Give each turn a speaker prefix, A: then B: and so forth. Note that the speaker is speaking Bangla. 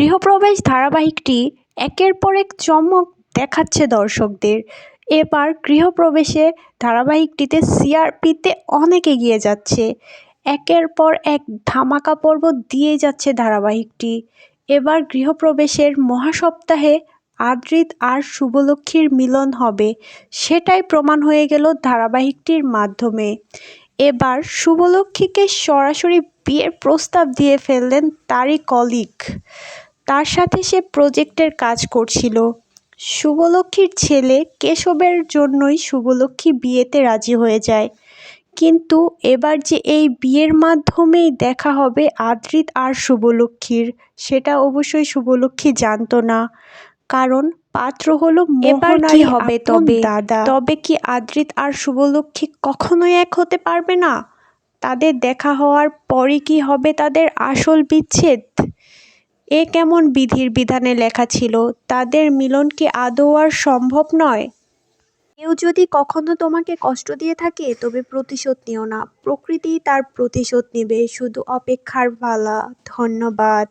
A: গৃহপ্রবেশ ধারাবাহিকটি একের পর এক চমক দেখাচ্ছে দর্শকদের। এবার গৃহপ্রবেশে ধারাবাহিকটিতে সিআরপিতে অনেক এগিয়ে যাচ্ছে। একের পর এক ধামাকা পর্ব দিয়ে যাচ্ছে ধারাবাহিকটি। এবার গৃহপ্রবেশের মহাসপ্তাহে আদ্রিত আর শুভলক্ষ্মীর মিলন হবে, সেটাই প্রমাণ হয়ে গেল ধারাবাহিকটির মাধ্যমে। এবার শুভলক্ষ্মীকে সরাসরি বিয়ের প্রস্তাব দিয়ে ফেললেন তারই কলিগ। তার সাথে সে প্রজেক্টের কাজ করছিল। শুভলক্ষ্মীর ছেলে কেশবের জন্যই শুভলক্ষ্মী বিয়েতে রাজি হয়ে যায়। কিন্তু এবার যে এই বিয়ের মাধ্যমেই দেখা হবে আদ্রিত আর শুভলক্ষ্মীর সেটা অবশ্যই শুভলক্ষ্মী জানতো না। কারণ পাত্র হলো
B: এবার কি হবে তবে?
A: দাদা। তবে কি আদ্রিত আর শুভলক্ষ্মী কখনোই এক হতে পারবে না? তাদের দেখা হওয়ার পরে কি হবে তাদের আসল বিচ্ছেদ? এ কেমন বিধির বিধানে লেখা ছিল, তাদের মিলন কি আদৌ আর সম্ভব নয়? কেউ যদি কখনো তোমাকে কষ্ট দিয়ে থাকে, তবে প্রতিশোধ নিও না। প্রকৃতি তার প্রতিশোধ নেবে। শুধু অপেক্ষার পালা ধন্যবাদ।